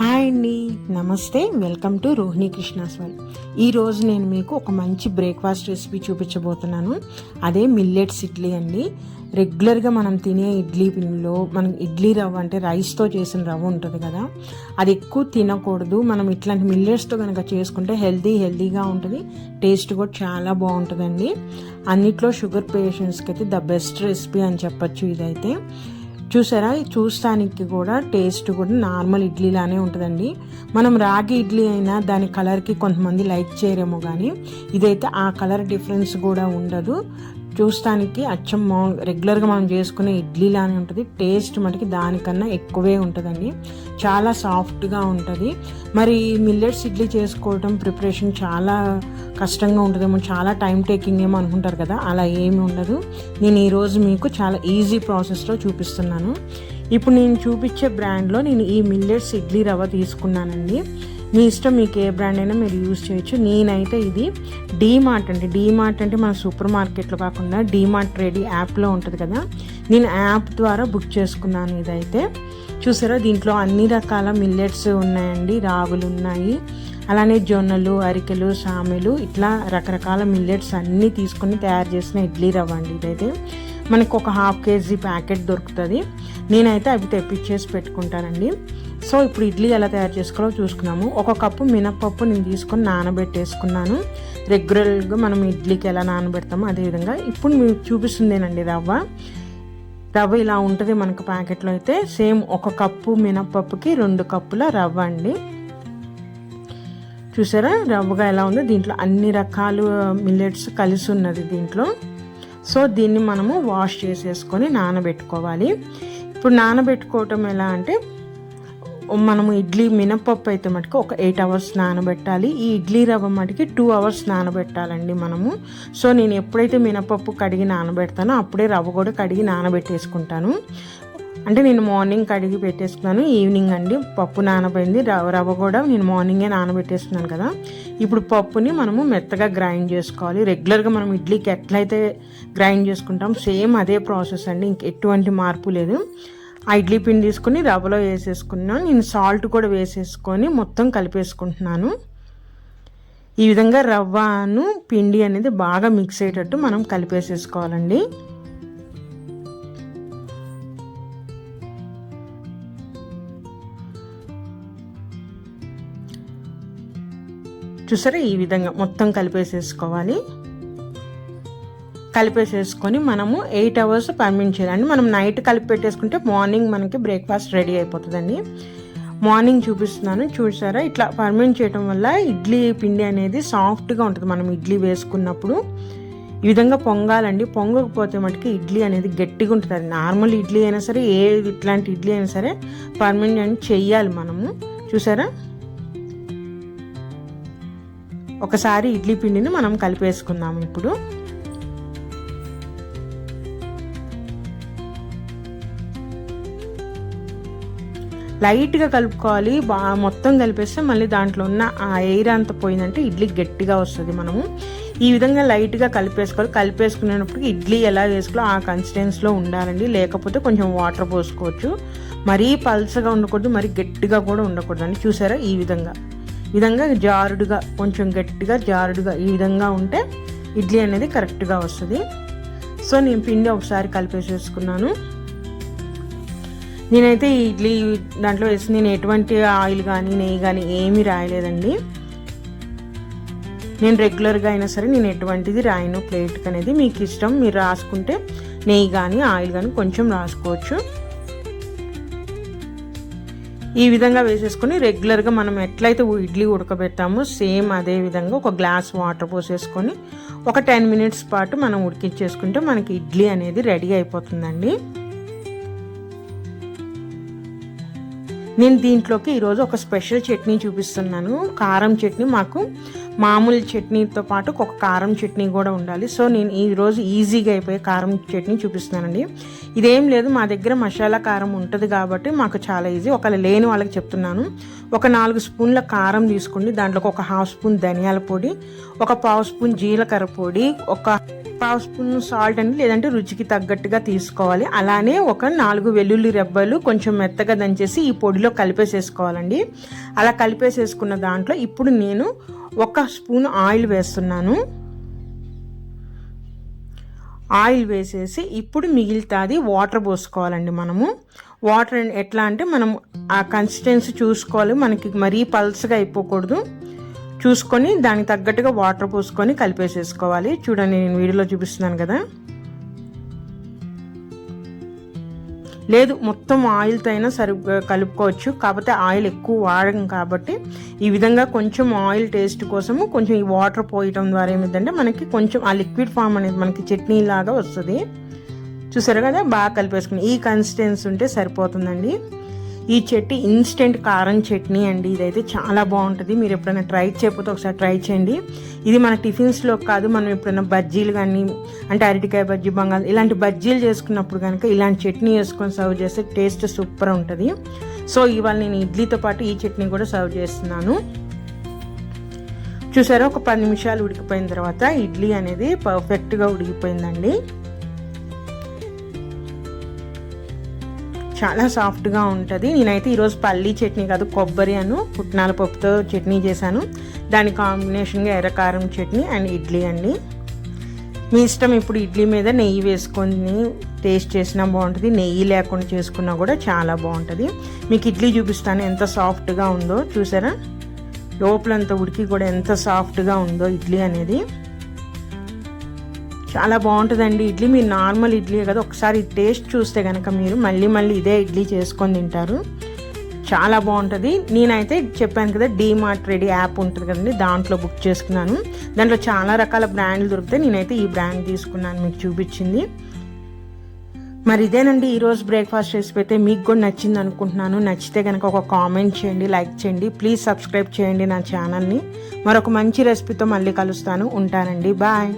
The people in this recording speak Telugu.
హాయ్ అండి నమస్తే వెల్కమ్ టు రోహిణి కృష్ణాస్వామి. ఈరోజు నేను మీకు ఒక మంచి బ్రేక్ఫాస్ట్ రెసిపీ చూపించబోతున్నాను. అదే మిల్లెట్స్ ఇడ్లీ అండి. రెగ్యులర్గా మనం తినే ఇడ్లీ పిండిలో మనం ఇడ్లీ రవ్వ అంటే రైస్తో చేసిన రవ్వ ఉంటుంది కదా. అది ఎక్కువ తినకూడదు. మనం ఇట్లాంటి మిల్లెట్స్తో కనుక చేసుకుంటే హెల్దీ హెల్దీగా ఉంటుంది. టేస్ట్ కూడా చాలా బాగుంటుందండి. అన్నిట్లో షుగర్ పేషెంట్స్కి అయితే ద బెస్ట్ రెసిపీ అని చెప్పచ్చు ఇదైతే. చూసారా? చూస్తానికి కూడా టేస్ట్ కూడా నార్మల్ ఇడ్లీలానే ఉంటుందండి. మనం రాగి ఇడ్లీ అయినా దాని కలర్కి కొంతమంది లైక్ చేయరేమో కానీ ఇదైతే ఆ కలర్ డిఫరెన్స్ కూడా ఉండదు. చూస్తానికి అచ్చం మాం రెగ్యులర్గా మనం చేసుకునే ఇడ్లీ లానే ఉంటుంది. టేస్ట్ మటుకి దానికన్నా ఎక్కువే ఉంటుందండి. చాలా సాఫ్ట్గా ఉంటుంది. మరి మిల్లెట్స్ ఇడ్లీ చేసుకోవడం ప్రిపరేషన్ చాలా కష్టంగా ఉంటుందేమో చాలా టైం టేకింగ్ ఏమో అనుకుంటారు కదా అలా ఏమి ఉండదు. నేను ఈరోజు మీకు చాలా ఈజీ ప్రాసెస్లో చూపిస్తున్నాను. ఇప్పుడు నేను చూపించే బ్రాండ్లో నేను ఈ మిల్లెట్స్ ఇడ్లీ రవ్వ తీసుకున్నానండి. మీ ఇష్టం మీకు ఏ బ్రాండ్ అయినా మీరు యూజ్ చేయొచ్చు. నేనైతే ఇది డీమార్ట్ అండి. డీమార్ట్ అంటే మన సూపర్ మార్కెట్లో కాకుండా డీమార్ట్ రెడీ యాప్లో ఉంటుంది కదా. నేను యాప్ ద్వారా బుక్ చేసుకున్నాను ఇదైతే. చూసారా? దీంట్లో అన్ని రకాల మిల్లెట్స్ ఉన్నాయండి. రాగులు ఉన్నాయి. అలానే జొన్నలు అరికెలు సామెలు ఇట్లా రకరకాల మిల్లెట్స్ అన్నీ తీసుకొని తయారు చేసిన ఇడ్లీ రవ్వ అండి ఇదైతే. మనకు ఒక హాఫ్ కేజీ ప్యాకెట్ దొరుకుతుంది. నేనైతే అవి తెప్పించేసి పెట్టుకుంటానండి. సో ఇప్పుడు ఇడ్లీ ఎలా తయారు చేసుకోవాలో చూసుకున్నాము. ఒక కప్పు మినప్పప్పు నేను తీసుకొని నానబెట్టేసుకున్నాను. రెగ్యులర్గా మనం ఇడ్లీకి ఎలా నానబెడతామో అదేవిధంగా ఇప్పుడు మీకు చూపిస్తుందేనండి రవ్వ. రవ్వ ఇలా ఉంటుంది మనకు ప్యాకెట్లో అయితే. సేమ్ ఒక కప్పు మినప్పప్పుకి రెండు కప్పుల రవ్వ అండి. చూసారా? రవ్వగా ఎలా ఉందో దీంట్లో అన్ని రకాలు మిల్లెట్స్ కలిసి ఉన్నది దీంట్లో. సో దీన్ని మనము వాష్ చేసేసుకొని నానబెట్టుకోవాలి. ఇప్పుడు నానబెట్టుకోవటం ఎలా అంటే మనము ఇడ్లీ మినపప్పు అయితే మటుకు ఒక ఎయిట్ అవర్స్ నానబెట్టాలి. ఈ ఇడ్లీ రవ్వ మటుకి టూ అవర్స్ నానబెట్టాలండి మనము. సో నేను ఎప్పుడైతే మినపప్పు కడిగి నానబెడతానో అప్పుడే రవ్వ కూడా కడిగి నానబెట్టేసుకుంటాను. అంటే నేను మార్నింగ్ కడిగి పెట్టేసుకున్నాను ఈవినింగ్ అండి. పప్పు నానబడింది రవ్వ రవ్వ కూడా నేను మార్నింగే నానబెట్టేస్తున్నాను కదా. ఇప్పుడు పప్పుని మనము మెత్తగా గ్రైండ్ చేసుకోవాలి. రెగ్యులర్గా మనం ఇడ్లీకి ఎట్లయితే గ్రైండ్ చేసుకుంటాం సేమ్ అదే ప్రాసెస్ అండి. ఇంక ఎటువంటి మార్పు లేదు. ఇడ్లీ పిండి తీసుకుని రవ్వలో వేసేసుకున్నాను. నేను సాల్ట్ కూడా వేసేసుకొని మొత్తం కలిపేసుకుంటున్నాను. ఈ విధంగా రవ్వను పిండి అనేది బాగా మిక్స్ అయ్యేటట్టు మనం కలిపేసేసుకోవాలండి. చూసారా? ఈ విధంగా మొత్తం కలిపేసేసుకోవాలి. కలిపేసేసుకొని మనము ఎయిట్ అవర్స్ పంపించేయాలండి చేయాలండి. మనం నైట్ కలిపి పెట్టేసుకుంటే మార్నింగ్ మనకి బ్రేక్ఫాస్ట్ రెడీ అయిపోతుందండి. మార్నింగ్ చూపిస్తున్నాను చూసారా? ఇట్లా పర్మిట్ చేయడం వల్ల ఇడ్లీ పిండి అనేది సాఫ్ట్గా ఉంటుంది. మనం ఇడ్లీ వేసుకున్నప్పుడు ఈ విధంగా పొంగాలండి. పొంగకపోతే మటుకి ఇడ్లీ అనేది గట్టిగా ఉంటుంది. నార్మల్ ఇడ్లీ అయినా సరే ఏ ఇట్లాంటి ఇడ్లీ అయినా సరే పర్మనెంట్ చెయ్యాలి మనము. చూసారా? ఒకసారి ఇడ్లీ పిండిని మనం కలిపేసుకుందాము ఇప్పుడు. లైట్గా కలుపుకోవాలి. బాగా మొత్తం కలిపేస్తే మళ్ళీ దాంట్లో ఉన్న ఆ ఎయిర్ అంతా పోయిందంటే ఇడ్లీ గట్టిగా వస్తుంది మనము. ఈ విధంగా లైట్గా కలిపేసుకోవాలి. కలిపేసుకునేటప్పుడు ఇడ్లీ ఎలా వేసుకోవాలో ఆ కన్సిస్టెన్స్లో ఉండాలండి. లేకపోతే కొంచెం వాటర్ పోసుకోవచ్చు. మరీ పల్సగా ఉండకూడదు మరీ గట్టిగా కూడా ఉండకూడదండి. చూసారా? ఈ విధంగా. విధంగా జారుడుగా కొంచెం గట్టిగా జారుడుగా ఈ విధంగా ఉంటే ఇడ్లీ అనేది కరెక్ట్గా వస్తుంది. సో నేను పిండి ఒకసారి కలిపేసేసుకున్నాను. నేనైతే ఈ ఇడ్లీ దాంట్లో వేసి నేను ఎటువంటి ఆయిల్ కానీ నెయ్యి కానీ ఏమీ రాయలేదండి. నేను రెగ్యులర్గా అయినా సరే నేను ఎటువంటిది రాయను ప్లేట్కి అనేది మీకు ఇష్టం. మీరు రాసుకుంటే నెయ్యి కానీ ఆయిల్ కానీ కొంచెం రాసుకోవచ్చు. ఈ విధంగా వేసేసుకొని రెగ్యులర్గా మనం ఎట్లయితే ఇడ్లీ ఉడకబెట్టామో సేమ్ అదే విధంగా ఒక గ్లాస్ వాటర్ పోసేసుకొని ఒక టెన్ మినిట్స్ పాటు మనం ఉడికించేసుకుంటే మనకి ఇడ్లీ అనేది రెడీ అయిపోతుందండి. నేను దీంట్లోకి ఈరోజు ఒక స్పెషల్ చట్నీ చూపిస్తున్నాను. కారం చట్నీ మాకు మామూలు చట్నీతో పాటు ఒక కారం చట్నీ కూడా ఉండాలి. సో నేను ఈరోజు ఈజీగా అయిపోయే కారం చట్నీ చూపిస్తున్నానండి. ఇదేం లేదు మా దగ్గర మసాలా కారం ఉంటుంది కాబట్టి మాకు చాలా ఈజీ. ఒకవేళ లేని వాళ్ళకి చెప్తున్నాను. ఒక నాలుగు స్పూన్ల కారం తీసుకోండి. దాంట్లోకి ఒక హాఫ్ స్పూన్ ధనియాల పొడి ఒక పావు స్పూన్ జీలకర్ర పొడి ఒక పావు స్పూన్ సాల్ట్ అండి లేదంటే రుచికి తగ్గట్టుగా తీసుకోవాలి. అలానే ఒక నాలుగు వెల్లుల్లి రెబ్బలు కొంచెం మెత్తగా దంచేసి ఈ పొడిలో కలిపేసేసుకోవాలండి. అలా కలిపేసేసుకున్న దాంట్లో ఇప్పుడు నేను ఒక స్పూన్ ఆయిల్ వేస్తున్నాను. ఆయిల్ వేసేసి ఇప్పుడు మిగిలితాది వాటర్ పోసుకోవాలండి మనము. వాటర్ ఎట్లా అంటే మనం ఆ కన్సిస్టెన్సీ చూసుకోవాలి. మనకి మరీ పల్స్గా అయిపోకూడదు. చూసుకొని దానికి తగ్గట్టుగా వాటర్ పోసుకొని కలిపేసేసుకోవాలి. చూడండి నేను వీడియోలో చూపిస్తున్నాను కదా. లేదు మొత్తం ఆయిల్తో అయినా సరి కలుపుకోవచ్చు. కాకపోతే ఆయిల్ ఎక్కువ వాడడం కాబట్టి ఈ విధంగా కొంచెం ఆయిల్ టేస్ట్ కోసము కొంచెం ఈ వాటర్ పోయటం ద్వారా ఏమిటంటే మనకి కొంచెం ఆ లిక్విడ్ ఫామ్ అనేది మనకి చట్నీ లాగా వస్తుంది. చూసారు కదా? బాగా కలిపేసుకుని. ఈ కన్సిస్టెన్సీ ఉంటే సరిపోతుందండి. ఈ చట్నీ ఇన్స్టెంట్ కారం చట్నీ అండి. ఇదైతే చాలా బాగుంటుంది. మీరు ఎప్పుడైనా ట్రై చేయకపోతే ఒకసారి ట్రై చేయండి. ఇది మన టిఫిన్స్లో కాదు మనం ఎప్పుడైనా బజ్జీలు కానీ అంటే అరటికాయ బజ్జీ బంగాళ ఇలాంటి బజ్జీలు చేసుకున్నప్పుడు కనుక ఇలాంటి చట్నీ వేసుకొని సర్వ్ చేస్తే టేస్ట్ సూపర్ ఉంటుంది. సో ఇవాళ నేను ఇడ్లీతో పాటు ఈ చట్నీ కూడా సర్వ్ చేస్తున్నాను. చూసారా? ఒక పది నిమిషాలు ఉడికిపోయిన తర్వాత ఇడ్లీ అనేది పర్ఫెక్ట్గా ఉడికిపోయిందండి. చాలా సాఫ్ట్గా ఉంటుంది. నేనైతే ఈరోజు పల్లీ చట్నీ కాదు కొబ్బరి అను పుట్నాల పప్పుతో చట్నీ చేశాను. దాని కాంబినేషన్గా ఎర్రకారం చట్నీ అండ్ ఇడ్లీ అండి. మీ ఇష్టం ఇప్పుడు ఇడ్లీ మీద నెయ్యి వేసుకొని టేస్ట్ చేసినా బాగుంటుంది. నెయ్యి లేకుండా చేసుకున్నా కూడా చాలా బాగుంటుంది. మీకు ఇడ్లీ చూపిస్తాను ఎంత సాఫ్ట్గా ఉందో చూసారా? లోపలంతా ఉడికి కూడా ఎంత సాఫ్ట్గా ఉందో ఇడ్లీ అనేది. చాలా బాగుంటుందండి. ఇడ్లీ మీరు నార్మల్ ఇడ్లీ కదా ఒకసారి టేస్ట్ చూస్తే కనుక మీరు మళ్ళీ మళ్ళీ ఇదే ఇడ్లీ చేసుకొని తింటారు. చాలా బాగుంటుంది. నేనైతే చెప్పాను కదా డీమార్ట్ రెడీ యాప్ ఉంటుంది కదండి దాంట్లో బుక్ చేసుకున్నాను. దాంట్లో చాలా రకాల బ్రాండ్లు దొరుకుతాయి. నేనైతే ఈ బ్రాండ్ తీసుకున్నాను మీకు చూపించింది. మరి ఇదేనండి ఈరోజు బ్రేక్ఫాస్ట్ రెసిపీ అయితే మీకు కూడా నచ్చింది అనుకుంటున్నాను. నచ్చితే కనుక ఒక కామెంట్ చేయండి లైక్ చేయండి. ప్లీజ్ సబ్స్క్రైబ్ చేయండి నా ఛానల్ని. మరొక మంచి రెసిపీతో మళ్ళీ కలుస్తాను. ఉంటానండి. బాయ్.